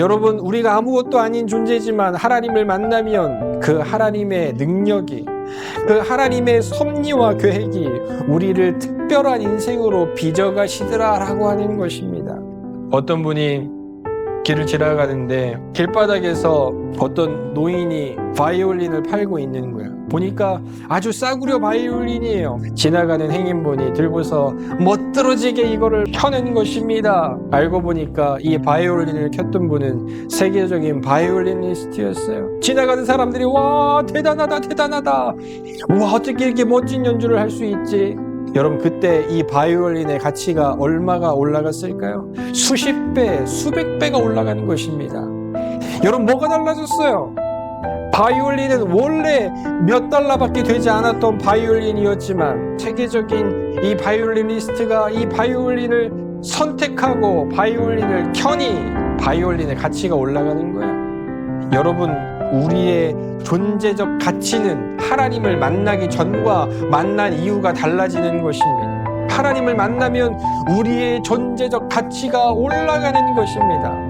여러분, 우리가 아무것도 아닌 존재지만 하나님을 만나면 그 하나님의 능력이, 그 하나님의 섭리와 계획이 우리를 특별한 인생으로 빚어가시더라라고 하는 것입니다. 어떤 분이 길을 지나가는데 길바닥에서 어떤 노인이 바이올린을 팔고 있는 거야. 보니까 아주 싸구려 바이올린이에요. 지나가는 행인분이 들고서 멋들어지게 이거를 켜낸 것입니다. 알고 보니까 이 바이올린을 켰던 분은 세계적인 바이올리니스트였어요. 지나가는 사람들이 와 대단하다 대단하다. 와 어떻게 이렇게 멋진 연주를 할 수 있지? 여러분 그때 이 바이올린의 가치가 얼마가 올라갔을까요? 수십 배, 수백 배가 올라가는 것입니다. 여러분 뭐가 달라졌어요? 바이올린은 원래 몇 달러밖에 되지 않았던 바이올린이었지만 세계적인 이 바이올리니스트가 이 바이올린을 선택하고 바이올린을 켜니 바이올린의 가치가 올라가는 거예요. 여러분 우리의 존재적 가치는 하나님을 만나기 전과 만난 이유가 달라지는 것입니다. 하나님을 만나면 우리의 존재적 가치가 올라가는 것입니다.